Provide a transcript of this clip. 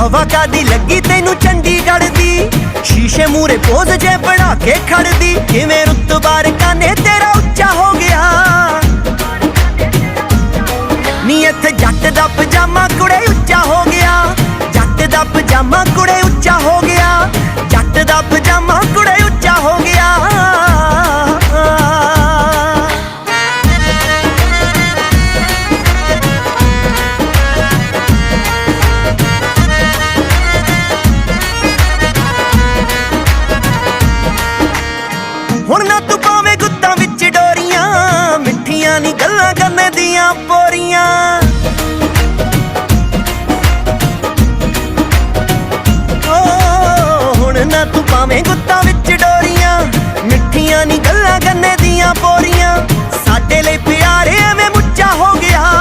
ਹਵਾ ਕਾਦੀ ਲੱਗੀ ਤੈਨੂੰ ਚੰਡੀਗੜ੍ਹ ਦੀ? ਸ਼ੀਸ਼ੇ ਮੂਰੇ ਪੋਜ਼ ਜੇ ਬਣਾ ਕੇ ਖੜਦੀ ਕਿਵੇਂ ਰੁਤਬਾ ਕਾਨੇ ਤੇਰਾ ਉੱਚਾ ਹੋ ਗਿਆ? ਨੀ ਇੱਥੇ ਜੱਟ ਦਾ ਪਜਾਮਾ ਕੁੜੇ ਉੱਚਾ ਹੋ ਗਿਆ। ਜੱਟ ਦਾ ਪਜਾਮਾ ਕੁੜੇ ਹੁਣ ਨਾ ਤੂੰ ਪਾਵੇਂ ਗੁੱਤਾਂ ਵਿੱਚ ਡੋਰੀਆਂ, ਮਿੱਠੀਆਂ ਨਹੀਂ ਗੱਲਾਂ ਕਰਨ ਦੀਆਂ ਪੋਰੀਆਂ। ਹੁਣ ਨਾ ਤੂੰ ਪਾਵੇਂ ਗੁੱਤਾਂ ਵਿੱਚ ਡੋਰੀਆਂ